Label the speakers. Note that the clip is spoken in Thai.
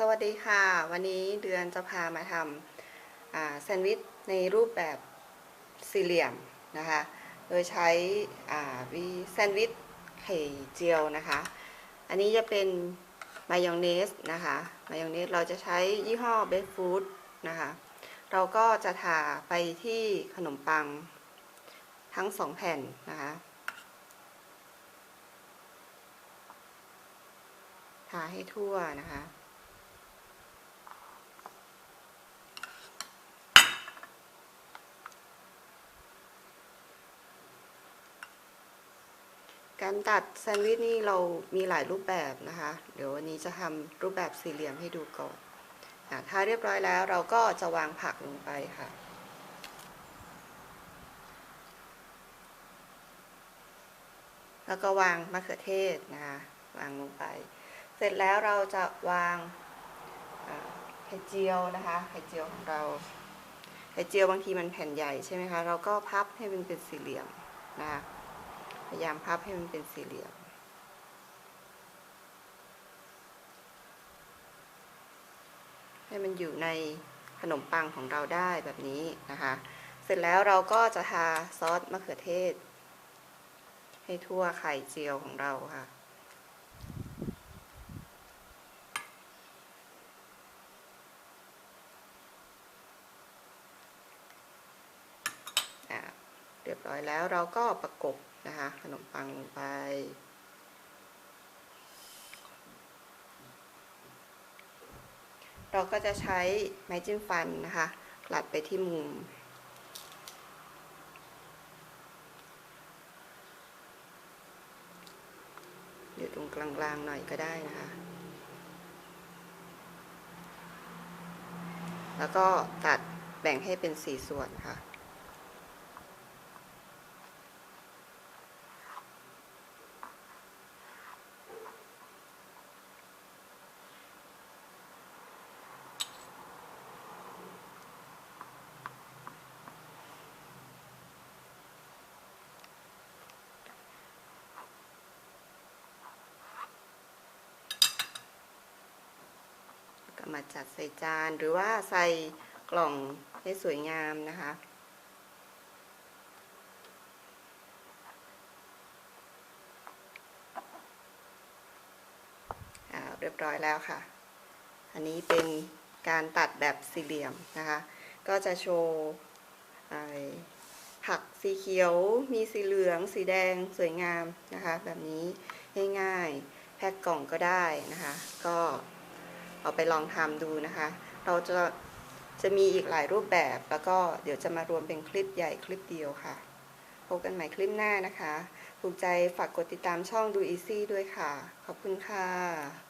Speaker 1: สวัสดีค่ะ วันนี้เดือนจะพามาทำแซนด์วิชในรูปแบบสี่เหลี่ยมนะคะ โดยใช้วิแซนด์วิชไข่เจียวนะคะ อันนี้จะเป็นมายองเนสนะคะมายองเนสเราจะใช้ยี่ห้อเบสฟูดนะคะ เราก็จะทาไปที่ขนมปังทั้งสองแผ่นนะคะทาให้ทั่วนะคะ การตัดแซนด์วิชนี่เรามีหลายรูปแบบนะคะ เดี๋ยววันนี้จะทำรูปแบบสี่เหลี่ยมให้ดูก่อนอะถ้าเรียบร้อยแล้วเราก็จะวางผักลงไปค่ะ แล้วก็วางมะเขือเทศนะคะวางลงไป เสร็จแล้วเราจะวางไข่เจียวนะคะ ไข่เจียวของเรา ไข่เจียวบางทีมันแผ่นใหญ่ใช่ไหมคะ เราก็พับให้มันเป็นสี่เหลี่ยมนะคะ พยายามพับให้มันเป็นสี่เหลี่ยม ให้มันอยู่ในขนมปังของเราได้แบบนี้นะคะ เสร็จแล้วเราก็จะทาซอสมะเขือเทศ ให้ทั่วไข่เจียวของเราค่ะเรียบร้อยแล้วเราก็ประกบนะคะขนมปังลงไป เราก็จะใช้ไม้จิ้มฟันนะคะกลัดไปที่มุม อยู่ตรงกลางๆหน่อยก็ได้นะคะ แล้วก็ตัดแบ่งให้เป็นสี่ส่วนค่ะ ก็ มาจัดใส่จานหรือว่าใส่กล่องให้สวยงามนะคะ เรียบร้อยแล้วค่ะ อันนี้เป็นการตัดแบบสี่เหลี่ยมนะคะ ก็จะโชว์ผักสีเขียว มีสีเหลือง สีแดงสวยงามนะคะ แบบนี้ง่ายๆแพ็คกล่องก็ได้นะคะ ก็ เอาไปลองทำดูนะคะ เราจะจะมีอีกหลายรูปแบบ แล้วก็เดี๋ยวจะมารวมเป็นคลิปใหญ่คลิปเดียวค่ะ พบกันใหม่คลิปหน้านะคะ ถูกใจฝากกดติดตามช่องดูอีซี่ด้วยค่ะ ขอบคุณค่ะ